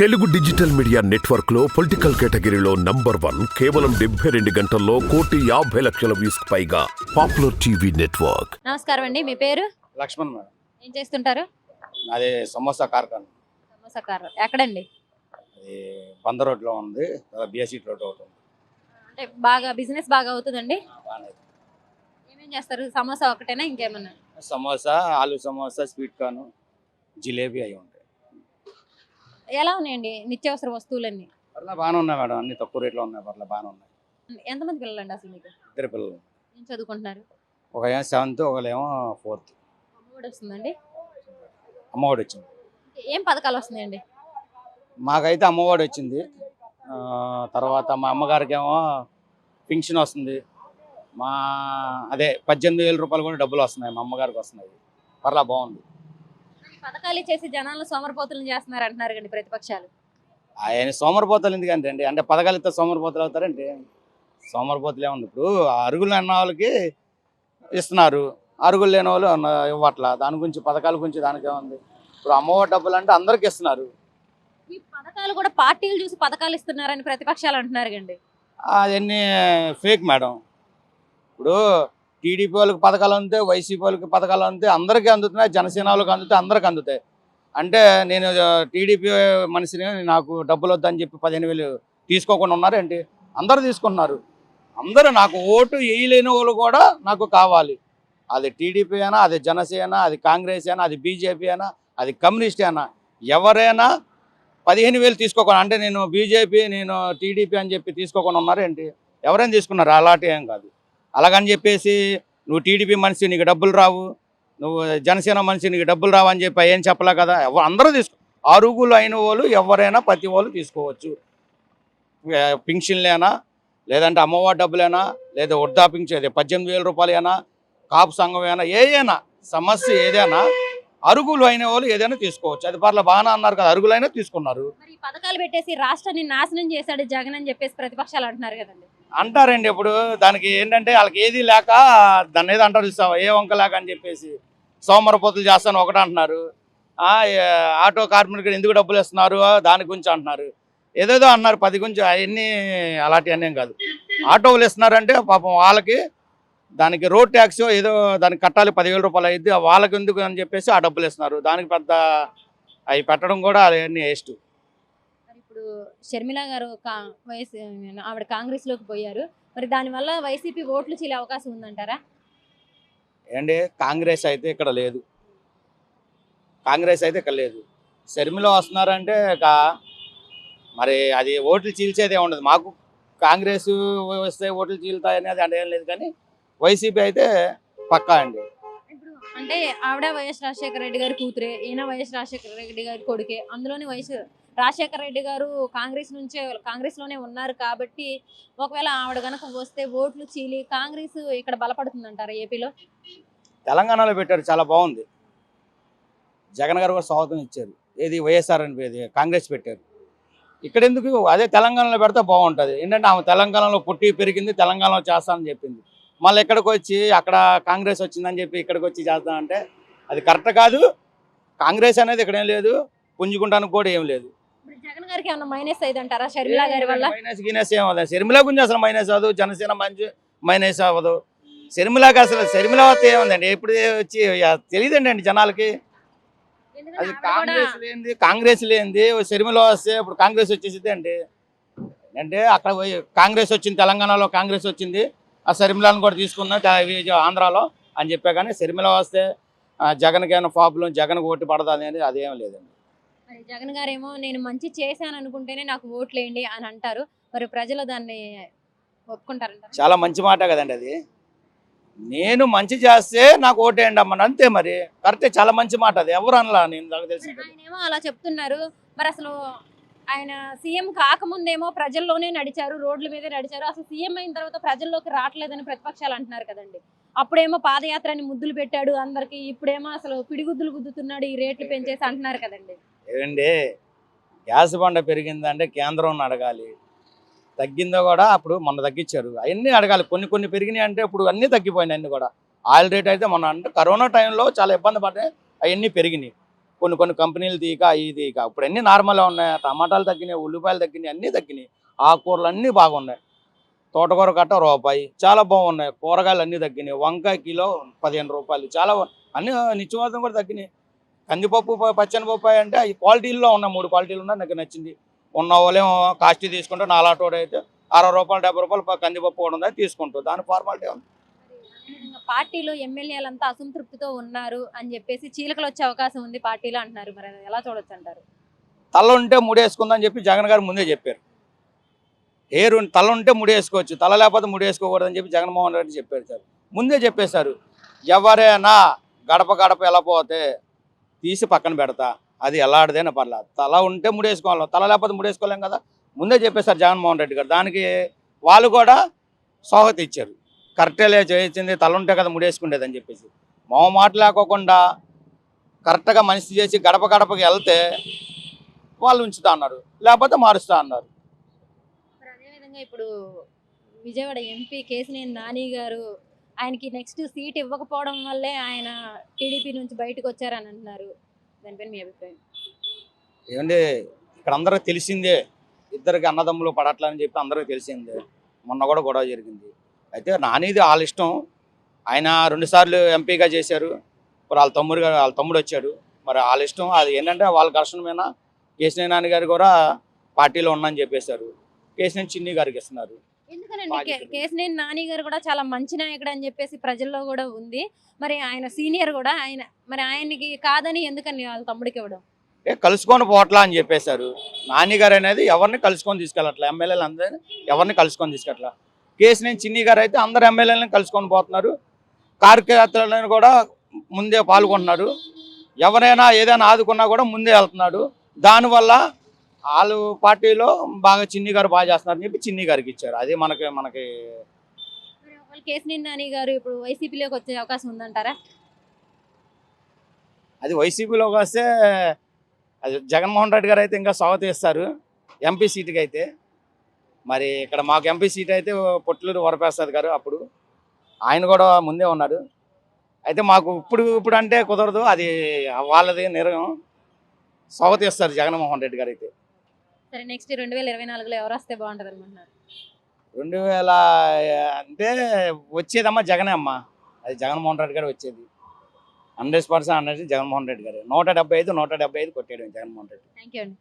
Telugu digital media నెట్వర్క్లో political కేటగిరీలో number one కేవలం డెబ్బై రెండు గంటల్లో కోటి యాభై లక్షల వ్యూస్ పైగా పాపులర్ టీవీ నెట్వర్క్. నమస్కారం అండి మీ పేరు? లక్ష్మణ్ మేడం. ఏం చేస్తుంటారు? అది సమోసా కార్ఖాన. సమోసా కార్ ఎక్కడండి? అది బంద రోడ్లో ఉంది బిఎస్సి రోడ్ ఒకటి ఉంది అంటే బాగా బిజినెస్ బాగా అవుతుందండి? బాగానే ఉంది. ఏమేం చేస్తారు? సమోసా ఒకటేనా ఇంకేమన్నా? సమోసా ఆలు సమోసా స్వీట్ కార్న్ జిలేబీ అవి ఉంటాయి ఎలా ఉన్నాయండి నిత్యావసర వస్తువులన్నీ? పర్లా బాగానే ఉన్నాయి మేడం. అన్ని తక్కువ రేట్లో ఉన్నాయి. పర్లా బాగానే ఉన్నాయి. ఎంతమంది పిల్లలండి అసలు మీకు? ఇద్దరు పిల్లలు. ఏం చదువుకుంటున్నారు? ఒక ఏమో సెవెంత్ ఒకలేమో ఫోర్త్. అమ్మఒడి వస్తుందండి? అమ్మఒడి వచ్చింది. ఏం పథకాలు వస్తున్నాయండి? మాకైతే అమ్మఒడి వచ్చింది. ఆ, తర్వాత మా అమ్మగారికి ఏమో పింఛన్ వస్తుంది. మా అదే పద్దెనిమిది వేల రూపాయలు కూడా డబ్బులు వస్తున్నాయి మా అమ్మగారికి వస్తున్నాయి. పర్లా బాగుంది. పథకాలు ఇచ్చేసి జనాలను సోమరపోతులను చేస్తున్నారు అంటున్నారు కండి ప్రతిపక్షాలు. ఆయన సోమరిపోతలు ఎందుకంటే అండి? అంటే పథకాలు ఇస్తే సోమరిపోతలు అవుతారంటే సోమరిపోతలు ఏముంది? ఇప్పుడు అరుగులు అన్న వాళ్ళకి ఇస్తున్నారు. అరుగులు లేని వాళ్ళు ఇవ్వట్లా. దాని గురించి పథకాల గురించి దానికి ఏముంది? ఇప్పుడు అమ్మఒడి డబ్బులు అంటే అందరికి ఇస్తున్నారు. ఈ పథకాలు కూడా పార్టీలు చూసి పథకాలు ఇస్తున్నారని ప్రతిపక్షాలు అంటున్నారు కండి అవన్నీ ఫేక్ మేడం ఇప్పుడు టీడీపీ వాళ్ళకి పథకాలు అందుతాయి వైసీపీ వాళ్ళకి పథకాలు అందుతాయి అందరికీ అందుతున్నాయి జనసేన వాళ్ళకి అందుతాయి అందరికీ అందుతాయి. అంటే నేను టీడీపీ మనిషిని నాకు డబ్బులు వద్దని చెప్పి పదిహేను వేలు తీసుకోకుండా ఉన్నారేంటి అందరూ తీసుకుంటున్నారు. అందరూ నాకు ఓటు వేయలేని వాళ్ళు కూడా నాకు కావాలి. అది టీడీపీ అయినా అది జనసేన అది కాంగ్రెస్ అయినా అది బీజేపీ అయినా అది కమ్యూనిస్ట్ అయినా ఎవరైనా పదిహేను వేలు తీసుకోకుండా అంటే నేను బీజేపీ నేను టీడీపీ అని చెప్పి తీసుకోకుండా ఉన్నారేంటి ఎవరైనా తీసుకున్నారు అలాంటి ఏం కాదు. అలాగని చెప్పేసి నువ్వు టీడీపీ మనిషి నీకు డబ్బులు రావు. నువ్వు జనసేన మనిషి నీకు డబ్బులు రావు అని చెప్పి ఏం చెప్పలే కదా? అందరూ తీసుకో అరుగులు అయిన వాళ్ళు ఎవరైనా ప్రతి వాళ్ళు తీసుకోవచ్చు. పింఛన్లేనా లేదంటే అమ్మవారి డబ్బులైనా లేదా వృద్ధాపించేది పద్దెనిమిది వేల రూపాయలైనా కాపు సంఘం అయినా ఏదైనా సమస్య ఏదైనా అరుగులు అయిన వాళ్ళు ఏదైనా తీసుకోవచ్చు. అది పర్ల బాగానే అన్నారు కదా అరుగులైనా తీసుకున్నారు. పథకాలు పెట్టేసి రాష్ట్రాన్ని నాశనం చేశాడు జగన్ అని చెప్పేసి ప్రతిపక్షాలు అంటున్నారు కదండి. అంటారండి ఇప్పుడు దానికి ఏంటంటే వాళ్ళకి ఏది లేక దాన్ని ఏదో అంటారు ఏ వంక లేక అని చెప్పేసి సోమరపోతులు చేస్తాను ఒకటి అంటున్నారు. ఆటో కార్మికులకు ఎందుకు డబ్బులు ఇస్తున్నారు దాని గురించి అంటున్నారు. ఏదేదో అన్నారు పది గురించి అవన్నీ అలాంటివన్నీ కాదు. ఆటోలు ఇస్తున్నారంటే పాపం వాళ్ళకి దానికి రోడ్ ట్యాక్స్ ఏదో దానికి కట్టాలి పదివేల రూపాయలు అయింది వాళ్ళకి ఎందుకు అని చెప్పేసి ఆ డబ్బులు ఇస్తున్నారు దానికి పెద్ద అవి పెట్టడం కూడా అవన్నీ వేస్ట్ మరి ఇప్పుడు షర్మిల గారు వైఎస్ ఆవిడ కాంగ్రెస్లోకి పోయారు. మరి దానివల్ల వైసీపీ ఓట్లు చీలే అవకాశం ఉందంటారా? ఏంటి? కాంగ్రెస్ అయితే ఇక్కడ లేదు. కాంగ్రెస్ అయితే ఇక్కడ లేదు. షర్మిల వస్తున్నారంటే ఇక మరి అది ఓట్లు చీల్చేదే ఉండదు. మాకు కాంగ్రెస్ వస్తే ఓట్లు చీలుతాయని అది అంటే ఏం లేదు కానీ వైసీపీ అయితే పక్కా అండి. ఇప్పుడు అంటే ఆవిడ వైఎస్ రాజశేఖర రెడ్డి గారి కూతురే ఈయన వైఎస్ రాజశేఖర రెడ్డి గారి కొడుకే. అందులోని వైఎస్ రాజశేఖర రెడ్డి గారు కాంగ్రెస్ నుంచే కాంగ్రెస్లోనే ఉన్నారు కాబట్టి ఒకవేళ ఆవిడ గనక వస్తే ఓట్లు చీలి కాంగ్రెస్ ఇక్కడ బలపడుతుందంటారా ఏపీలో? తెలంగాణలో పెట్టారు చాలా బాగుంది. జగన్ గారు కూడా స్వాగతం ఇచ్చారు. ఏది వైఎస్ఆర్ అని కాంగ్రెస్ పెట్టారు. ఇక్కడ ఎందుకు అదే తెలంగాణలో పెడితే బాగుంటుంది. ఏంటంటే ఆమె తెలంగాణలో పుట్టి పెరిగింది తెలంగాణలో చేస్తానని చెప్పింది. మళ్ళీ ఇక్కడికి వచ్చి అక్కడ కాంగ్రెస్ వచ్చిందని చెప్పి ఇక్కడికి వచ్చి చేస్తానంటే అది కరెక్ట్ కాదు. కాంగ్రెస్ అనేది ఇక్కడ ఏం లేదు. పుంజుకుంటానికి కూడా ఏం లేదు. జగన్ గారికి ఏమన్నా మైనస్ అయిందంటారా షర్మిల గారి వల్ల? మైనస్ గినస్ ఏం అవ్వదు షర్మిల గురించి అసలు మైనస్ అవ్వదు జనసేన మంచి మైనస్ అవ్వదు. షర్మిలాకి అసలు షర్మిల వస్తే ఏముందండి? ఎప్పుడు వచ్చి తెలియదండి అండి జనాలకి. అది కాంగ్రెస్ లేనిది కాంగ్రెస్ లేనిది షర్మిల వస్తే ఇప్పుడు కాంగ్రెస్ వచ్చేసింది అండి అంటే అక్కడ పోయి కాంగ్రెస్ వచ్చింది తెలంగాణలో కాంగ్రెస్ వచ్చింది. ఆ షర్మిలను కూడా తీసుకుందాం త- ఇవి ఆంధ్రాలో అని చెప్పా కానీ షర్మిల వస్తే జగన్కి ఏమైనా ప్రాబ్లం జగన్ ఓటు పడదా అనేది అదేం లేదండి. జగన్ గారేమో నేను మంచి చేశాను అనుకుంటేనే నాకు ఓట్లేయండి అని అంటారు. మరి ప్రజలు దాన్ని ఒప్పుకుంటారంటారు? చాలా మంచి మాట కదండి అది. నేను మంచి చేస్తే నాకు ఓటేయండి అమ్మని అంతే మరి. కరెక్టే చాలా మంచి మాట అది. ఎవరు అనలా? నేను నాకు తెలిసి ఆయన ఏమో అలా చెప్తున్నారు. మరి అసలు ఆయన సీఎం కాకముందేమో ప్రజల్లోనే నడిచారు రోడ్ల మీదే నడిచారు. అసలు సీఎం అయిన తర్వాత ప్రజల్లోకి రావట్లేదని ప్రతిపక్షాలు అంటున్నారు కదండి. అప్పుడేమో పాదయాత్రని ముద్దులు పెట్టాడు అందరికి ఇప్పుడేమో అసలు పిడిగుద్దులు గుద్దుతున్నాడు ఈ రేట్లు పెంచేసి అంటున్నారు కదండి. ఏమండి గ్యాస్ బండ పెరిగిందంటే కేంద్రం అడగాలి. తగ్గిందో కూడా అప్పుడు మొన్న తగ్గించారు. అవన్నీ అడగాలి. కొన్ని కొన్ని పెరిగినాయి అంటే ఇప్పుడు అన్నీ తగ్గిపోయినాయి అన్నీ కూడా. ఆయిల్ రేట్ అయితే మొన్న అంటే కరోనా టైంలో చాలా ఇబ్బంది పడ్డాయి. అవన్నీ పెరిగినాయి. కొన్ని కొన్ని కంపెనీలు తీక అవి తీక ఇప్పుడు అన్నీ నార్మల్గా ఉన్నాయి. టమాటాలు తగ్గినాయి ఉల్లిపాయలు తగ్గినాయి అన్నీ తగ్గినాయి. ఆకుకూరలు అన్నీ బాగున్నాయి. తోటకూర కట్ట రూపాయి. చాలా బాగున్నాయి. కూరగాయలు అన్నీ తగ్గినాయి. వంకాయ కిలో పదిహేను రూపాయలు. చాలా అన్ని నిత్యవాదం కూడా తగ్గినాయి. కందిపప్పు ప- పచ్చని పప్పాయి అంటే ఈ క్వాలిటీల్లో ఉన్నాయి మూడు క్వాలిటీలు ఉన్నాయి. నాకు నచ్చింది. ఉన్న వాళ్ళేమో కాస్ట్ తీసుకుంటే నాలాటోడైతే అయితే అరవై రూపాయలు డెబ్బై రూపాయలు కందిపప్పు కూడా ఉంది తీసుకుంటాం దాని ఫార్మాలిటీ ఉంది పార్టీలో ఎమ్మెల్యేలంతా అసంతృప్తితో ఉన్నారు అని చెప్పేసి చీలికలు వచ్చే అవకాశం ఉంది పార్టీలో అంటున్నారు మరి. ఎలా చూడొచ్చు అంటారు? తల ఉంటే ముడేసుకుందని చెప్పి జగన్ గారు ముందే చెప్పారు. హెయిర్ తల ఉంటే ముడేసుకోవచ్చు తల లేకపోతే ముడేసుకోకూడదని చెప్పి జగన్మోహన్ రెడ్డి చెప్పారు సార్. ముందే చెప్పేశారు ఎవరైనా గడప గడప ఎలా పోతే తీసి పక్కన పెడతా అది ఎలాంటిదైనా పర్లేదు తల ఉంటే ముడేసుకోవాలి తల లేకపోతే ముడేసుకోలేం కదా? ముందే చెప్పేశారు జగన్మోహన్ రెడ్డి గారు. దానికి వాళ్ళు కూడా స్వాగత ఇచ్చారు కరెక్టే చేయించింది తల ఉంటే కదా ముడేసుకునేదని చెప్పేసి. మా మాట లేకోకుండా కరెక్ట్గా మనిషి చేసి గడప గడపకి వెళ్తే వాళ్ళు ఉంచుతా అన్నారు లేకపోతే మారుస్తా అన్నారు. ఇప్పుడు విజయవాడ ఎంపీ కేసినేని నాని గారు ఆయనకి నెక్స్ట్ సీట్ ఇవ్వకపోవడం వల్లే ఆయన టీడీపీ నుంచి బయటకు వచ్చారని అంటున్నారు. దానిపైన మీ అభిప్రాయం? ఏమండి ఇక్కడ అందరికి తెలిసిందే ఇద్దరికి అన్నదమ్ములు పడట్లని చెప్పి అందరికీ తెలిసిందే. మొన్న కూడా గొడవ జరిగింది. అయితే నానిది వాళ్ళ ఇష్టం ఆయన రెండుసార్లు ఎంపీగా చేశారు. మరి వాళ్ళ తమ్ముడు వాళ్ళ తమ్ముడు వచ్చాడు. మరి వాళ్ళ ఇష్టం అది ఏంటంటే వాళ్ళ ఘర్షణ మీద కేసీఆర్ నాని గారు కూడా పార్టీలో ఉన్నాఅని చెప్పేశారు. కేసీఆర్ చిన్ని గారికి ఇస్తున్నారు. ఎందుకనండి? కేసినేని నాని గారు కూడా చాలా మంచి నాయకుడు అని చెప్పేసి ప్రజల్లో కూడా ఉంది. మరి ఆయన సీనియర్ కూడా ఆయన మరి ఆయనకి కాదని ఎందుకని వాళ్ళ తమ్ముడికి ఇవ్వడం? ఏ కలుసుకొని పోవట్లా అని చెప్పేశారు. నాని గారు అనేది ఎవరిని కలుసుకొని తీసుకెళ్ళట్లా? ఎమ్మెల్యేలు అందరినీ ఎవరిని కలుసుకొని తీసుకెళ్ళట్లా? కేసీఆర్ చిన్ని గారు అయితే అందరు ఎమ్మెల్యేలను కలుసుకొని పోతున్నారు. కార్యకర్తలను కూడా ముందే పాల్గొంటున్నారు. ఎవరైనా ఏదైనా ఆదుకున్నా కూడా ముందే వెళ్తున్నాడు దానివల్ల వాళ్ళు పార్టీలో బాగా చిన్ని గారు బాగా చేస్తున్నారని చెప్పి చిన్ని గారికి ఇచ్చారు. అది మనకి మనకి కేసినేని నాని గారు ఇప్పుడు వైసీపీలోకి వచ్చే అవకాశం ఉందంటారా? అది వైసీపీలోకి వస్తే అది జగన్మోహన్ రెడ్డి గారు అయితే ఇంకా స్వాగతం ఇస్తారు ఎంపీ సీటుకి అయితే మరి ఇక్కడ మాకు ఎంపీ సీట్ అయితే పొట్లూరు వరప్రసాద్ గారు అప్పుడు. ఆయన కూడా ముందే ఉన్నారు. అయితే మాకు ఇప్పుడు ఇప్పుడు అంటే కుదరదు. అది వాళ్ళది నిర్ణయం. స్వాగతం ఇస్తారు జగన్మోహన్ రెడ్డి గారు అయితే. సరే నెక్స్ట్ రెండు వేల ఇరవై నాలుగులో ఎవరు వస్తే బాగుంటుంది అనుకుంటున్నారు రెండు వేల అంటే వచ్చేదమ్మా జగనే అమ్మా. అది జగన్మోహన్ రెడ్డి గారు వచ్చేది. Hundred percent hundred Jaganmohan Reddy గారు. నూట డెబ్బై ఐదు నూట డెబ్బై ఐదు కొట్టాడు జగన్మోహన్ రెడ్డి. థ్యాంక్ యూ అండి.